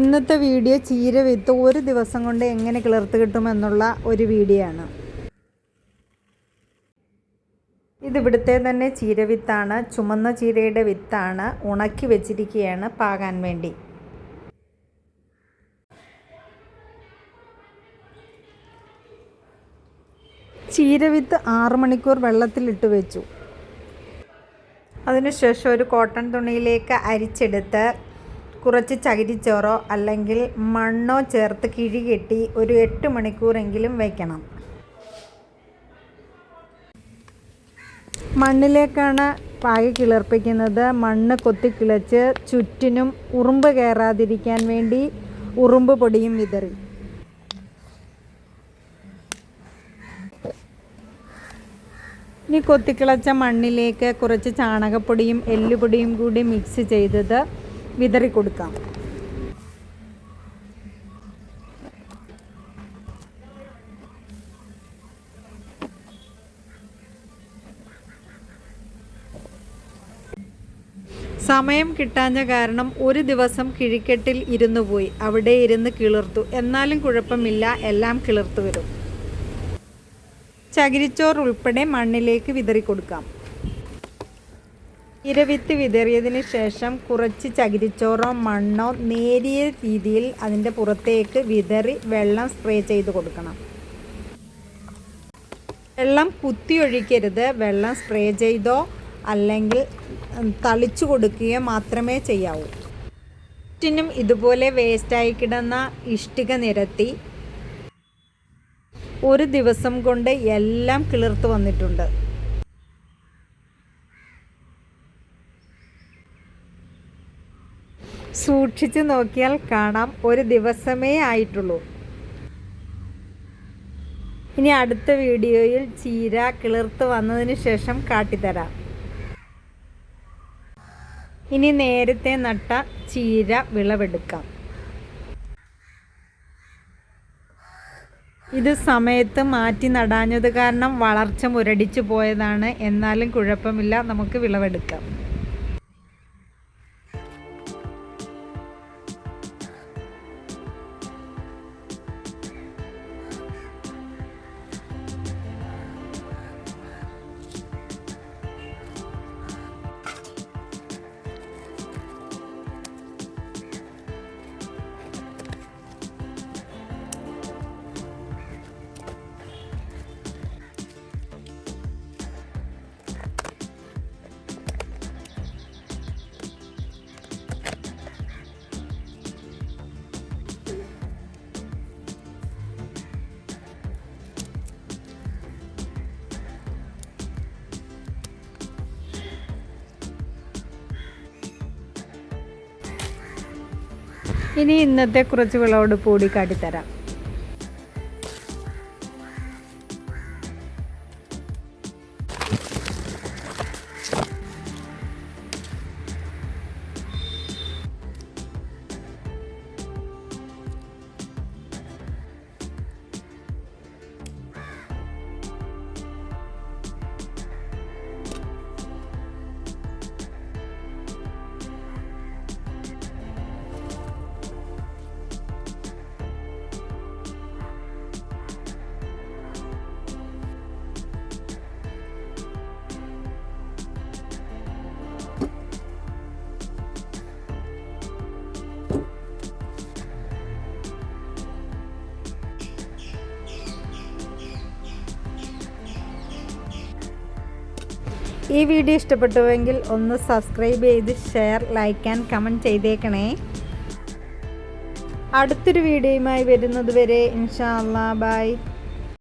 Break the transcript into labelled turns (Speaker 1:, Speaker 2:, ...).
Speaker 1: ഇന്നത്തെ വീഡിയോ ചീര വിത്ത് ഒരു ദിവസം കൊണ്ട് എങ്ങനെ കിളിർത്ത് കിട്ടുമെന്നുള്ള ഒരു വീഡിയോ ആണ്. ഇതിവിടുത്തെ തന്നെ ചീര വിത്താണ്. ചുമന്ന ചീരയുടെ വിത്താണ് ഉണക്കി വെച്ചിരിക്കുകയാണ് പാകാൻ വേണ്ടി. ചീര വിത്ത് ആറ് മണിക്കൂർ വെള്ളത്തിലിട്ട് വെച്ചു. അതിനുശേഷം ഒരു കോട്ടൺ തുണിയിലേക്ക് അരിച്ചെടുത്ത് കുറച്ച് ചകിരിച്ചോറോ അല്ലെങ്കിൽ മണ്ണോ ചേർത്ത് കിഴി കെട്ടി ഒരു എട്ട് മണിക്കൂറെങ്കിലും വയ്ക്കണം. മണ്ണിലേക്കാണ് പാകി കിളർപ്പിക്കുന്നത്. മണ്ണ് കൊത്തി കിളച്ച് ചുറ്റിനും ഉറുമ്പ് കയറാതിരിക്കാൻ വേണ്ടി ഉറുമ്പ് പൊടിയും വിതറി. ഇനി കൊത്തിക്കിളച്ച മണ്ണിലേക്ക് കുറച്ച് ചാണകപ്പൊടിയും എല്ലുപൊടിയും കൂടി മിക്സ് ചെയ്തത് വിതറി കൊടുക്കാം സമയം കിട്ടാഞ്ഞ കാരണം ഒരു ദിവസം കിഴിക്കെട്ടിൽ ഇരുന്നു പോയി അവിടെ ഇരുന്ന് കിളിർത്തു. എന്നാലും കുഴപ്പമില്ല എല്ലാം കിളിർത്തു വരും. ചകിരിച്ചോറ് ഉൾപ്പെടെ മണ്ണിലേക്ക് വിതറി കൊടുക്കാം ഇരവിത്ത് വിതറിയതിന് ശേഷം കുറച്ച് ചകിരിച്ചോറോ മണ്ണോ നേരിയ രീതിയിൽ അതിന്റെ പുറത്തേക്ക് വിതറി വെള്ളം സ്പ്രേ ചെയ്ത് കൊടുക്കണം. വെള്ളം കുത്തിയൊഴിക്കരുത് വെള്ളം സ്പ്രേ ചെയ്തോ അല്ലെങ്കിൽ തളിച്ചു കൊടുക്കുകയോ മാത്രമേ ചെയ്യാവൂ. ചുറ്റിനും ഇതുപോലെ വേസ്റ്റായി കിടന്ന ഇഷ്ടിക നിരത്തി ഒരു ദിവസം കൊണ്ട് എല്ലാം കിളിർത്ത് വന്നിട്ടുണ്ട്. സൂക്ഷിച്ചു നോക്കിയാൽ കാണാം. ഒരു ദിവസമേ ആയിട്ടുള്ളൂ. ഇനി അടുത്ത വീഡിയോയിൽ ചീര കിളിർത്ത് വന്നതിന് ശേഷം കാട്ടിത്തരാം. ഇനി നേരത്തെ നട്ട ചീര വിളവെടുക്കാം. ഇത് സമയത്ത് മാറ്റി നടാഞ്ഞത് കാരണം വളർച്ച മുരടിച്ചു പോയതാണ്. എന്നാലും കുഴപ്പമില്ല നമുക്ക് വിളവെടുക്കാം. ഇനി ഇന്നത്തെ കുറച്ച് വിളവെടുപ്പ് കൂടി കാട്ടിത്തരാം. ഈ വീഡിയോ ഇഷ്ടപ്പെട്ടുവെങ്കിൽ ഒന്ന് സബ്സ്ക്രൈബ് ചെയ്ത് ഷെയർ ലൈക്ക് ആൻഡ് കമന്റ് ചെയ്തേക്കണേ. അടുത്തൊരു വീഡിയോയുമായി വരുന്നത് വരെ ഇൻഷാ അല്ലാ ബൈ